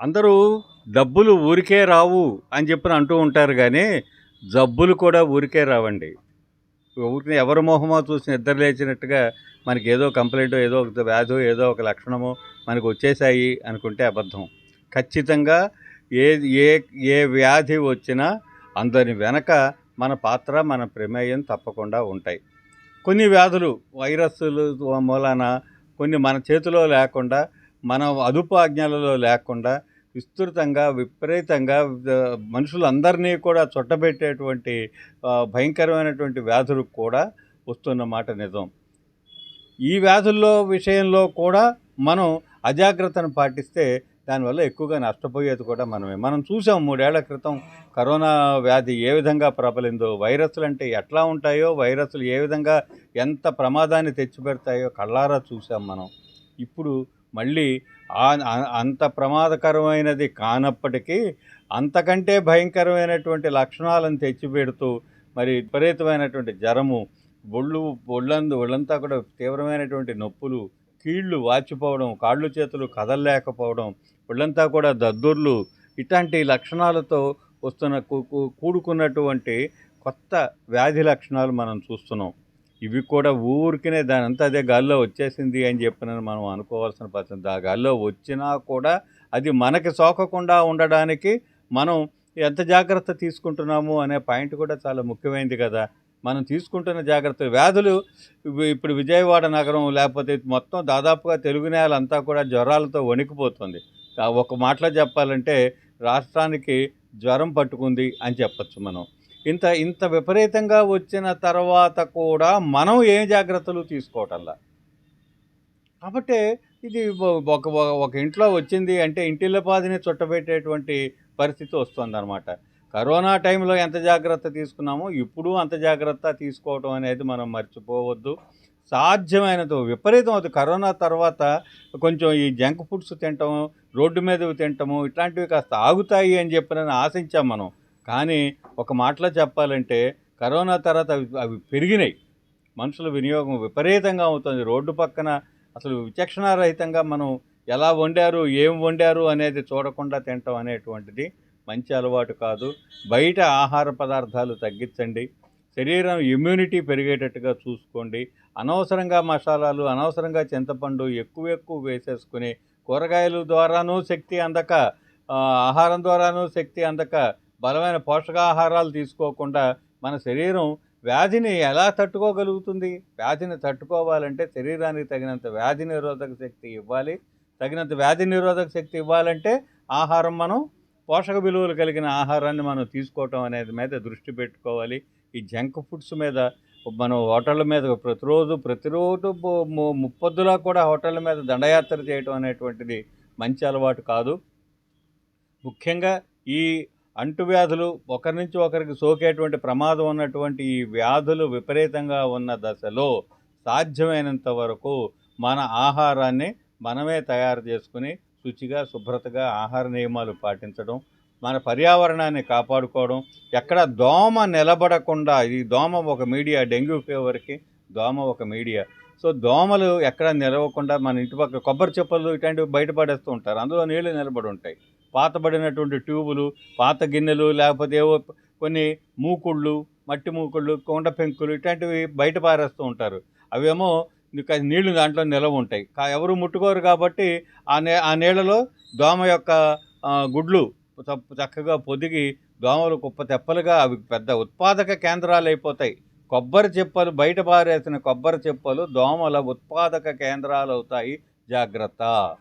అందరూ డబ్బులు ఊరికే రావు అని చెప్పి అంటూ ఉంటారు కానీ జబ్బులు కూడా ఊరికే రావండి. ఊరికి ఎవరి మొహమో చూసి నిద్ర లేచినట్టుగా మనకి ఏదో కంప్లైంట్ ఏదో ఒక వ్యాధి ఏదో ఒక లక్షణమో మనకు వచ్చేసాయి అనుకుంటే అబద్ధం. ఖచ్చితంగా ఏ ఏ ఏ వ్యాధి వచ్చినా అందరి వెనక మన పాత్ర మన ప్రమేయం తప్పకుండా ఉంటాయి. కొన్ని వ్యాధులు వైరస్లు మూలాన కొన్ని మన చేతిలో లేకుండా మన అదుపు ఆజ్ఞలలో లేకుండా విస్తృతంగా విపరీతంగా మనుషులందరినీ కూడా చుట్టబెట్టేటువంటి భయంకరమైనటువంటి వ్యాధులు కూడా వస్తున్న మాట నిజం. ఈ వ్యాధుల్లో విషయంలో కూడా మనం అజాగ్రత్తను పాటిస్తే దానివల్ల ఎక్కువగా నష్టపోయేది కూడా మనమే. మనం చూసాం మూడేళ్ళ క్రితం కరోనా వ్యాధి ఏ విధంగా ప్రబలిందో వైరస్లు అంటే ఎట్లా ఉంటాయో వైరస్లు ఏ విధంగా ఎంత ప్రమాదాన్ని తెచ్చిపెడతాయో కళ్ళారా చూసాం మనం. ఇప్పుడు మళ్ళీ అంత ప్రమాదకరమైనది కానప్పటికీ అంతకంటే భయంకరమైనటువంటి లక్షణాలను తెచ్చిపెడుతూ మరి విపరీతమైనటువంటి జ్వరము ఒళ్ళు ఒళ్ళందు ఒళ్ళంతా కూడా తీవ్రమైనటువంటి నొప్పులు కీళ్ళు వాచిపోవడం కాళ్ళు చేతులు కదలలేకపోవడం ఒళ్ళంతా కూడా దద్దుర్లు ఇట్లాంటి లక్షణాలతో వస్తున్న కూ- కూడుకున్నటువంటి కొత్త వ్యాధి లక్షణాలు మనం చూస్తున్నాం. ఇవి కూడా ఊరికినే దాని అంతా అదే గాల్లో వచ్చేసింది అని చెప్పిన మనం అనుకోవాల్సిన పరిస్థితి. ఆ గాల్లో వచ్చినా కూడా అది మనకి సోకకుండా ఉండడానికి మనం ఎంత జాగ్రత్త తీసుకుంటున్నాము అనే పాయింట్ కూడా చాలా ముఖ్యమైనది కదా. మనం తీసుకుంటున్న జాగ్రత్త వ్యాధులు ఇప్పుడు విజయవాడ నగరం లేకపోతే మొత్తం దాదాపుగా తెలుగు నేలంతా కూడా జ్వరాలతో వణికిపోతుంది. ఒక మాటలో చెప్పాలంటే రాష్ట్రానికి జ్వరం పట్టుకుంది అని చెప్పచ్చు మనం. ఇంత ఇంత విపరీతంగా వచ్చిన తర్వాత కూడా మనం ఏ జాగ్రత్తలు తీసుకోవటంలా? కాబట్టి ఇది ఒక ఒక- ఇంట్లో వచ్చింది అంటే ఇంటిల్ల పాదిని చుట్టబెట్టేటువంటి పరిస్థితి వస్తుందన్నమాట. కరోనా టైంలో ఎంత జాగ్రత్త తీసుకున్నామో ఇప్పుడు అంత జాగ్రత్త తీసుకోవటం అనేది మనం మర్చిపోవద్దు. సాధ్యమైనంత విపరీతం అవుతుంది కరోనా తర్వాత కొంచెం ఈ జంక్ ఫుడ్స్ తినటం రోడ్డు మీద తినటము ఇట్లాంటివి కాస్త ఆగుతాయి అని చెప్పి నేను ఆశించాం మనం. కానీ ఒక మాటలో చెప్పాలంటే కరోనా తర్వాత అవి అవి పెరిగినాయి. మనుషుల వినియోగం విపరీతంగా అవుతుంది. రోడ్డు పక్కన అసలు విచక్షణారహితంగా మనం ఎలా వండారు ఏం వండారు అనేది చూడకుండా తినటం అనేటువంటిది మంచి అలవాటు కాదు. బయట ఆహార పదార్థాలు తగ్గించండి. శరీరం ఇమ్యూనిటీ పెరిగేటట్టుగా చూసుకోండి. అనవసరంగా మసాలాలు అనవసరంగా చింతపండు ఎక్కువ ఎక్కువ వేసేసుకుని కూరగాయల ద్వారానూ శక్తి అందక ఆహారం ద్వారానూ శక్తి అందక బలమైన పోషకాహారాలు తీసుకోకుండా మన శరీరం వ్యాధిని ఎలా తట్టుకోగలుగుతుంది? వ్యాధిని తట్టుకోవాలంటే శరీరానికి తగినంత వ్యాధి నిరోధక శక్తి ఇవ్వాలి. తగినంత వ్యాధి నిరోధక శక్తి ఇవ్వాలంటే ఆహారం మనం పోషక విలువలు కలిగిన ఆహారాన్ని మనం తీసుకోవటం అనేది మీద దృష్టి పెట్టుకోవాలి. ఈ జంక్ ఫుడ్స్ మీద మనం హోటళ్ళ మీద ప్రతిరోజు ప్రతిరోజు ముప్పొద్దులా కూడా హోటళ్ళ మీద దండయాత్ర చేయటం అనేటువంటిది మంచి అలవాటు కాదు. ముఖ్యంగా ఈ అంటువ్యాధులు ఒకరి నుంచి ఒకరికి సోకేటువంటి ప్రమాదం ఉన్నటువంటి ఈ వ్యాధులు విపరీతంగా ఉన్న దశలో సాధ్యమైనంత వరకు మన ఆహారాన్ని మనమే తయారు చేసుకుని శుచిగా శుభ్రతగా ఆహార నియమాలు పాటించడం మన పర్యావరణాన్ని కాపాడుకోవడం ఎక్కడ దోమ నిలబడకుండా ఈ దోమ ఒక మీడియా డెంగ్యూ ఫీవర్కి దోమ ఒక మీడియా. సో దోమలు ఎక్కడ నిలవకుండా మన ఇంటి పక్క కొబ్బరి చెప్పలు ఇట్లాంటివి బయటపడేస్తూ ఉంటారు. అందులో నీళ్ళు నిలబడి ఉంటాయి. పాతబడినటువంటి ట్యూబులు పాత గిన్నెలు లేకపోతే ఏవో కొన్ని మూకుళ్ళు మట్టి మూకుళ్ళు కొండ పెంకులు ఇట్లాంటివి బయట పారేస్తూ ఉంటారు. అవేమో నీళ్ళు దాంట్లో నిలవ ఉంటాయి. కా- ఎవరు ముట్టుకోరు కాబట్టి ఆ నే ఆ నీళ్ళలో దోమ యొక్క గుడ్లు చక్కగా పొదిగి దోమలు కుప్ప తెప్పలుగా అవి పెద్ద ఉత్పాదక కేంద్రాలు అయిపోతాయి. కొబ్బరి చెప్పలు బయట పారేసిన కొబ్బరి చెప్పలు దోమల ఉత్పాదక కేంద్రాలు అవుతాయి. జాగ్రత్త.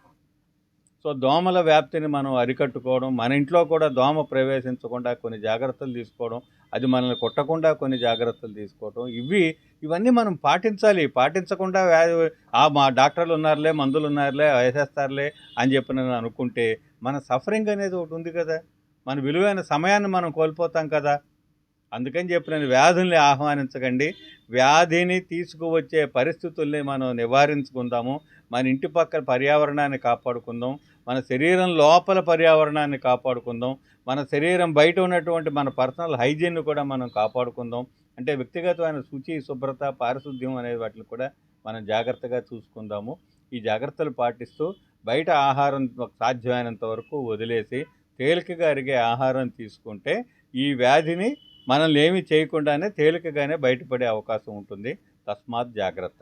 సో దోమల వ్యాప్తిని మనం అరికట్టుకోవడం మన ఇంట్లో కూడా దోమ ప్రవేశించకుండా కొన్ని జాగ్రత్తలు తీసుకోవడం అది మనల్ని కొట్టకుండా కొన్ని జాగ్రత్తలు తీసుకోవడం ఇవి ఇవన్నీ మనం పాటించాలి. పాటించకుండా వ్యాధి ఆ మా డాక్టర్లు ఉన్నారులే మందులు ఉన్నారులే వేసేస్తారులే అని చెప్పి నేను అనుకుంటే మన సఫరింగ్ అనేది ఒకటి ఉంది కదా. మన విలువైన సమయాన్ని మనం కోల్పోతాం కదా. అందుకని చెప్పి నేను వ్యాధుల్ని ఆహ్వానించకండి. వ్యాధిని తీసుకువచ్చే పరిస్థితుల్ని మనం నివారించుకుందాము. మన ఇంటి పక్కల పర్యావరణాన్ని కాపాడుకుందాం. మన శరీరం లోపల పర్యావరణాన్ని కాపాడుకుందాం. మన శరీరం బయట ఉన్నటువంటి మన పర్సనల్ హైజీన్ కూడా మనం కాపాడుకుందాం. అంటే వ్యక్తిగతమైన శుచి శుభ్రత పారిశుద్ధ్యం అనే వాటిని కూడా మనం జాగ్రత్తగా చూసుకుందాము. ఈ జాగ్రత్తలు పాటిస్తూ బయట ఆహారం సాధ్యమైనంత వరకు వదిలేసి తేలికగా అరిగే ఆహారం తీసుకుంటే ఈ వ్యాధిని మనల్ని ఏమీ చేయకుండానే తేలికగానే బయటపడే అవకాశం ఉంటుంది. తస్మాత్ జాగ్రత్త.